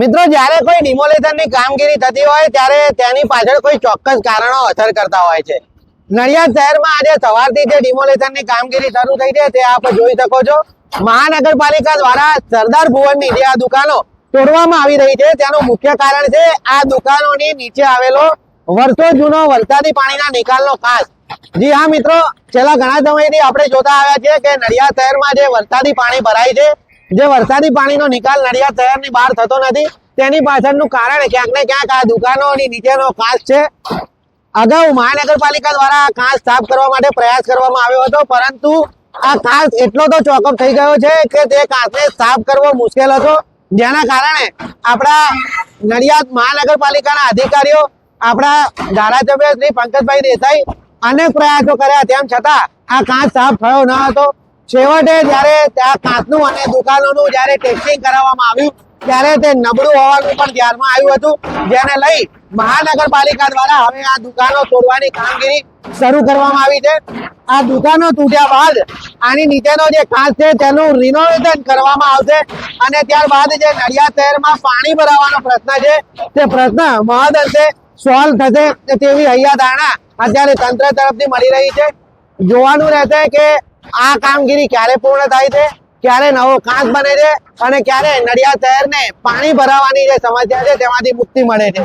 મિત્રો, જ્યારે કોઈ ડિમોલેશનની કામગીરી થતી હોય, ત્યારે તેની પાછળ કોઈ ચોક્કસ કારણો અસર કરતા હોય છે. નડિયાદ શહેરમાં આજે સવારથી જે ડિમોલેશનની કામગીરી શરૂ થઈ છે, તે આપ જોઈ શકો છો. મહાનગરપાલિકા દ્વારા સરદાર ભુવનની જે આ દુકાનો તોડવામાં આવી રહી છે. તેનું મુખ્ય કારણ છે, આ દુકાનોની નીચે આવેલો વર્ષો જૂનો વરસાદી પાણીના નિકાલનો ખાસ. જી હા મિત્રો, છેલ્લા ઘણા સમયથી આપણે જોતા આવ્યા છીએ કે નડિયાદ શહેરમાં જે વરસાદી પાણી ભરાય છે જે વરસાદી પાણીનો નિકાલ નડિયાદ શહેરની બહાર થતો નથી, તેની પાછળનું કારણ ક્યાંક ને ક્યાંક આ દુકાનોની નીચેનો કાચ છે. અગાઉ મહાનગરપાલિકા દ્વારા આ કાચ સાફ કરવા માટે પ્રયાસ કરવામાં આવ્યો હતો, પરંતુ આ કાચ એટલો તો ચોકઅપ થઈ ગયો છે કે તે કાચને સાફ કરવો મુશ્કેલ હતો. જેના કારણે આપણા નડિયાદ મહાનગરપાલિકાના અધિકારીઓ, આપણા ધારાસભ્ય શ્રી પંકજભાઈ દેસાઈ અનેક પ્રયાસો કર્યા, તેમ છતાં આ કાચ સાફ થયો ન હતો. છેવટે જ્યારે ત્યાં કાચનું અને દુકાનોનું જ્યારે ટેસ્ટિંગ કરાવવામાં આવ્યું, ત્યારે તે નબળું હોવાનું પણ ધ્યાનમાં આવ્યું હતું. જેને લઈ મહાનગરપાલિકા દ્વારા હવે આ દુકાનો તોડવાની કામગીરી શરૂ કરવામાં આવી છે. આ દુકાનો તૂટ્યા બાદ આની નીચેનો જે કાચ છે, તેનું રિનોવેશન કરવામાં આવશે. અને ત્યારબાદ જે નડિયાદ શહેરમાં પાણી ભરાવાનો પ્રશ્ન છે, તે પ્રશ્ન મહદઅંશે સોલ્વ થશે તેવી હૈયા ધારણા અત્યારે તંત્ર તરફથી મળી રહી છે. જોવાનું રહેશે કે આ કામગીરી ક્યારે પૂર્ણ થાય છે? ક્યારે નવો કાંસ બને છે? અને ક્યારે નડિયાદ શહેરને પાણી ભરાવાની જે સમસ્યા છે તેમાંથી મુક્તિ મળે છે?